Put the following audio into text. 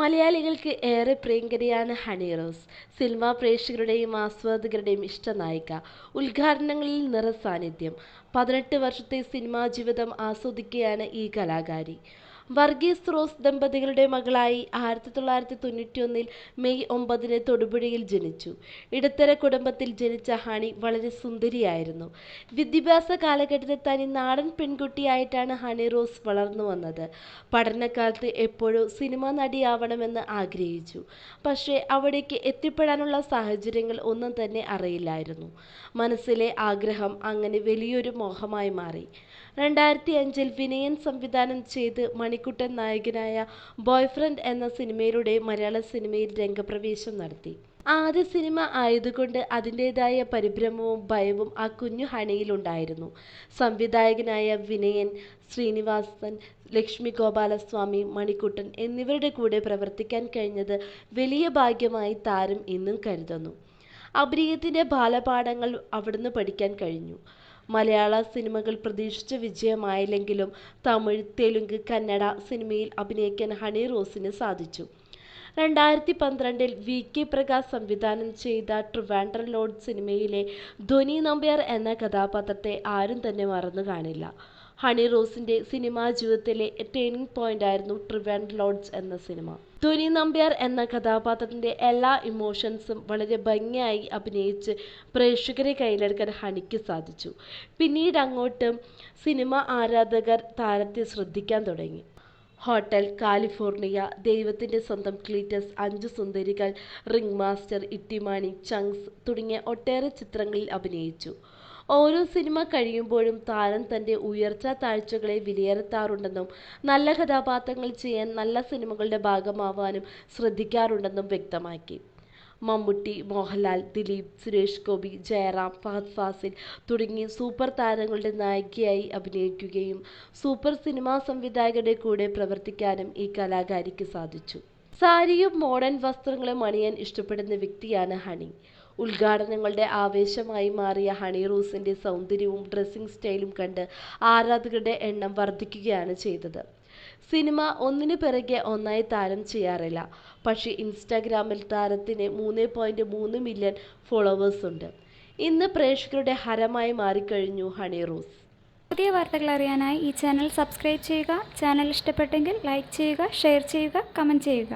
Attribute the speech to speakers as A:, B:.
A: മലയാളികൾക്ക് ഏറെ പ്രിയങ്കരിയാണ് ഹണി റോസ്. സിനിമാ പ്രേക്ഷകരുടെയും ആസ്വാദകരുടെയും ഇഷ്ടനായിക. ഉദ്ഘാടനങ്ങളിൽ നിറസാന്നിധ്യം. പതിനെട്ട് വർഷത്തെ സിനിമാ ജീവിതം ആസ്വദിക്കുകയാണ് ഈ കലാകാരി. വർഗീസ് റോസ് ദമ്പതികളുടെ മകളായി ആയിരത്തി തൊള്ളായിരത്തി തൊണ്ണൂറ്റിയൊന്നിൽ മെയ് ഒമ്പതിന് തൊടുപുഴയിൽ ജനിച്ചു. ഇടത്തര കുടുംബത്തിൽ ജനിച്ച ഹണി വളരെ സുന്ദരിയായിരുന്നു. വിദ്യാഭ്യാസ കാലഘട്ടത്തിൽ തനി നാടൻ പെൺകുട്ടിയായിട്ടാണ് ഹണി റോസ് വളർന്നു വന്നത്. പഠനകാലത്ത് എപ്പോഴും സിനിമാ നടിയാവണമെന്ന് ആഗ്രഹിച്ചു. പക്ഷേ അവിടേക്ക് എത്തിപ്പെടാനുള്ള സാഹചര്യങ്ങൾ ഒന്നും തന്നെ അറിയില്ലായിരുന്നു. മനസ്സിലെ ആഗ്രഹം അങ്ങനെ വലിയൊരു മോഹമായി മാറി. രണ്ടായിരത്തി അഞ്ചിൽ വിനയൻ സംവിധാനം ചെയ്ത് മണിക്കുട്ടൻ നായകനായ ബോയ്ഫ്രണ്ട് എന്ന സിനിമയിലൂടെ മലയാള സിനിമയിൽ രംഗപ്രവേശം നടത്തി. ആദ്യ സിനിമ ആയതുകൊണ്ട് അതിന്റെതായ പരിഭ്രമവും ഭയവും ആ കുഞ്ഞു ഹണിയിലുണ്ടായിരുന്നു സംവിധായകനായ വിനയൻ ശ്രീനിവാസൻ ലക്ഷ്മി ഗോപാലസ്വാമി മണിക്കുട്ടൻ എന്നിവരുടെ കൂടെ പ്രവർത്തിക്കാൻ കഴിഞ്ഞത് വലിയ ഭാഗ്യമായി താരം ഇന്നും കരുതുന്നു. അഭിനയത്തിന്റെ ബാലപാഠങ്ങൾ അവിടുന്ന് പഠിക്കാൻ കഴിഞ്ഞു. മലയാള സിനിമകൾ പ്രതീക്ഷിച്ച വിജയമായില്ലെങ്കിലും തമിഴ് തെലുങ്ക് കന്നഡ സിനിമയിൽ അഭിനയിക്കാൻ ഹണി റോസിന് സാധിച്ചു. രണ്ടായിരത്തി പന്ത്രണ്ടിൽ വി കെ പ്രകാശ് സംവിധാനം ചെയ്ത ട്രിവാൻഡ്രം ലോഡ് സിനിമയിലെ ധ്വനി നമ്പ്യാർ എന്ന കഥാപാത്രത്തെ ആരും തന്നെ മറന്നു കാണില്ല. ഹണി റോസിന്റെ സിനിമാ ജീവിതത്തിലെ ടേണിംഗ് പോയിന്റായിരുന്നു ട്രിവാൻഡ് ലോഡ്സ് എന്ന സിനിമ. ധ്വനി നമ്പ്യാർ എന്ന കഥാപാത്രത്തിന്റെ എല്ലാ ഇമോഷൻസും വളരെ ഭംഗിയായി അഭിനയിച്ച് പ്രേക്ഷകരെ കയ്യിലെടുക്കാൻ ഹണിക്ക് സാധിച്ചു. പിന്നീട് അങ്ങോട്ട് സിനിമ ആരാധകർ താരത്തെ ശ്രദ്ധിക്കാൻ തുടങ്ങി. ഹോട്ടൽ കാലിഫോർണിയ ദൈവത്തിന്റെ സ്വന്തം ക്ലീറ്റസ് അഞ്ചു സുന്ദരികൾ റിംഗ് മാസ്റ്റർ ഇട്ടിമാണി ചങ്സ് തുടങ്ങിയ ഒട്ടേറെ ചിത്രങ്ങളിൽ അഭിനയിച്ചു. ഓരോ സിനിമ കഴിയുമ്പോഴും താരം തന്റെ ഉയർച്ച താഴ്ചകളെ വിലയിരുത്താറുണ്ടെന്നും നല്ല കഥാപാത്രങ്ങൾ ചെയ്യാൻ നല്ല സിനിമകളുടെ ഭാഗമാവാനും ശ്രദ്ധിക്കാറുണ്ടെന്നും വ്യക്തമാക്കി. മമ്മൂട്ടി മോഹൻലാൽ ദിലീപ് സുരേഷ് ഗോപി ജയറാം ഫഹദ് ഫാസിൽ തുടങ്ങി സൂപ്പർ താരങ്ങളുടെ നായികയായി അഭിനയിക്കുകയും സൂപ്പർ സിനിമാ സംവിധായകരുടെ കൂടെ പ്രവർത്തിക്കാനും ഈ കലാകാരിക്ക് സാധിച്ചു. സാരിയും മോഡേൺ വസ്ത്രങ്ങളും അണിയാൻ ഇഷ്ടപ്പെടുന്ന വ്യക്തിയാണ് ഹണി. ഉദ്ഘാടനങ്ങളുടെ ആവേശമായി മാറിയ ഹണി റോസിന്റെ സൗന്ദര്യവും ഡ്രസ്സിംഗ് സ്റ്റൈലും കണ്ട് ആരാധകരുടെ എണ്ണം വർദ്ധിക്കുകയാണ് ചെയ്തത്. സിനിമ ഒന്നിനു പിറകെ ഒന്നായി താരം ചെയ്യാറില്ല. പക്ഷേ ഇൻസ്റ്റാഗ്രാമിൽ താരത്തിന് മൂന്ന് പോയിന്റ് മൂന്ന് മില്യൺ ഫോളോവേഴ്സ് ഉണ്ട്. ഇന്ന് പ്രേക്ഷകരുടെ ഹരമായി മാറിക്കഴിഞ്ഞു ഹണി റോസ്.
B: പുതിയ വാർത്തകൾ അറിയാനായി ഈ ചാനൽ സബ്സ്ക്രൈബ് ചെയ്യുക. ചാനൽ ഇഷ്ടപ്പെട്ടെങ്കിൽ ലൈക്ക് ചെയ്യുക ഷെയർ ചെയ്യുക കമന്റ് ചെയ്യുക.